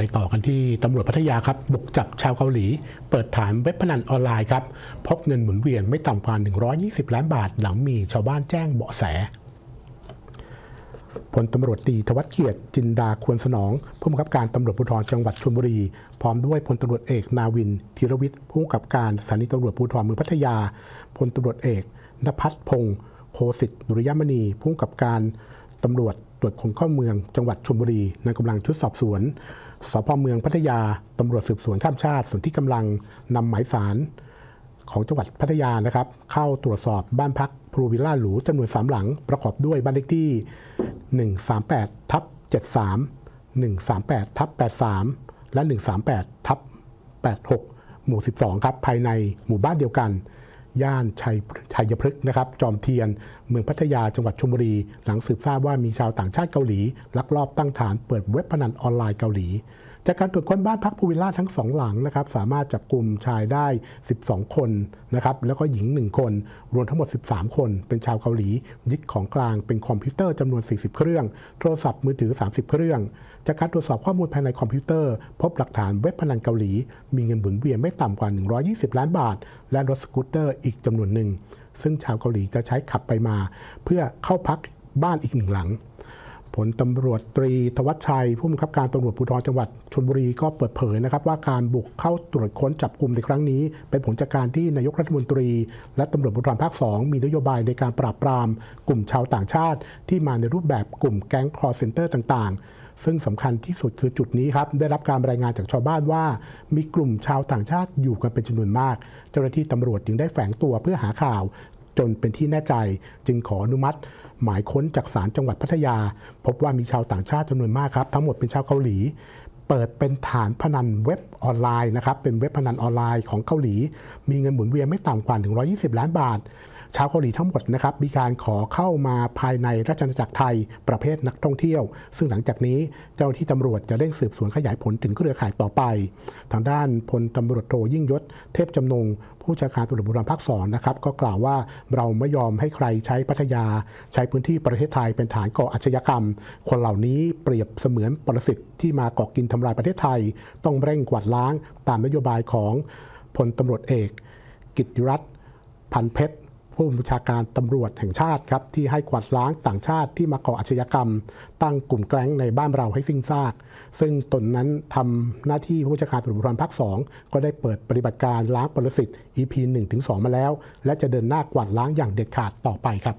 ไปต่อกันที่ตำรวจพัทยาครับ บุกจับชาวเกาหลี เปิดฐานเว็บพนันออนไลน์ครับ พบเงินหมุนเวียนไม่ต่ำกว่า 120 ล้านบาท หลังมีชาวบ้านแจ้งเบาะแสพลตำรวจตีธวัชเกียรติจินดาควรสนอง ผู้บังคับการตำรวจภูธรจังหวัดชลบุรี พร้อมด้วยพลตำรวจเอกนาวินธีรวิทย์ผู้กำกับการสถานีตำรวจภูธรเมืองพัทยาพลตำรวจเอกนภัสพงศ์โคสิทธิ์ดุริยมณีผู้กำกับการตำรวจ ตรวจคนเข้าเมืองจังหวัดชลบุรีนำกำลังชุดสอบสวนสพเมืองพัทยาตำรวจสืบสวนข้ามชาติส่วนที่กำลังนำหมายสารของจังหวัดพัทยานะครับ เข้าตรวจสอบบ้านพักพรูวิลล่าหรูจำนวน 3 หลัง ประกอบด้วยบ้านเลขที่ 138 ทับ 73 138 ทับ 83 และ 138 ทับ 86 หมู่ 12 ครับ ภายในหมู่บ้านเดียวกัน ย่านชัยชัยพฤกษ์นะครับ จอมเทียน เมืองพัทยาจังหวัดชลบุรี หลังสืบทราบว่ามีชาวต่างชาติเกาหลีลักลอบตั้งฐานเปิดเว็บพนันออนไลน์เกาหลี จากการตรวจค้นบ้านพักพูวิลล่าทั้งสองหลังนะครับสามารถจับกลุ่มชายได้ 12 คนนะครับแล้วก็หญิง 1 คน รวมทั้งหมด 13 คน เป็นชาวเกาหลียึดของกลางเป็นคอมพิวเตอร์จำนวน 40 เครื่อง โทรศัพท์มือถือ 30 เครื่อง จากการตรวจสอบข้อมูลภายในคอมพิวเตอร์ พบหลักฐานเว็บพนันเกาหลี มีเงินหมุนเวียนไม่ต่ำกว่า 120 ล้านบาท และรถสกูตเตอร์อีกจำนวนหนึ่งซึ่งชาวเกาหลีจะใช้ขับไปมา เพื่อเข้าพักบ้านอีกหนึ่งหลัง ผลตำรวจตรีธวัชชัย ผู้บังคับการตำรวจภูธรจังหวัดชลบุรีก็เปิดเผยนะครับว่าการบุกเข้าตรวจค้นจับกลุ่มในครั้งนี้ เป็นผลจากการที่นายกรัฐมนตรี และตำรวจภูธรภาค 2 มีนโยบายในการปราบปราม กลุ่มชาวต่างชาติ ที่มาในรูปแบบกลุ่มแก๊งคอร์เซนเตอร์ต่างๆ ซึ่งสำคัญที่สุดคือจุดนี้ครับได้รับการรายงานจากชาวบ้านว่า มีกลุ่มชาวต่างชาติอยู่กันเป็นจำนวนมาก เจ้าหน้าที่ตำรวจจึงได้แฝงตัวเพื่อหาข่าว จนเป็นที่แน่ใจ จึงขออนุมัติ หมายค้นจากศาลจังหวัดพัทยา พบว่ามีชาวต่างชาติจำนวนมากครับ ทั้งหมดเป็นชาวเกาหลี เปิดเป็นฐานพนันเว็บออนไลน์นะครับเป็นเว็บพนันออนไลน์ของเกาหลี มีเงินหมุนเวียนไม่ต่ำกว่า 120 ล้านบาท ชาวเกาหลีทั้งหมดนะครับมีการขอเข้ามาภายในราชอาณาจักรไทยประเภทนักท่องเที่ยว ซึ่งหลังจากนี้เจ้าหน้าที่ตำรวจจะเร่งสืบสวนขยายผลถึงเครือข่ายต่อไป ทางด้านพลตำรวจโทยิ่งยศเทพจำนง ผู้จัการตำรวจบุรีภาคสอนนะครับก็กล่าวว่าเราไม่ยอมให้ใครใช้พัทยา ใช้พื้นที่ประเทศไทยเป็นฐานก่ออาชญากรรม คนเหล่านี้เปรียบเสมือนปรสิตที่มาก่อกินทำลายประเทศไทย ต้องเร่งกวาดล้าง ตามนโยบายของพลตำรวจเอก กิตติรัตน์พันเพชร ผู้บัญชาการตำรวจแห่งชาติครับที่ให้กวาดล้างต่างชาติที่มาก่ออาชญากรรม ตั้งกลุ่มแก๊งในบ้านเราให้สิ้นซาก ซึ่งตนนั้นทำหน้าที่ผู้บัญชาการตำรวจภูธรภาค2ก็ได้เปิดปฏิบัติการล้างปรสิต EP 1-2 มาแล้ว และจะเดินหน้ากวาดล้างอย่างเด็ดขาดต่อไปครับ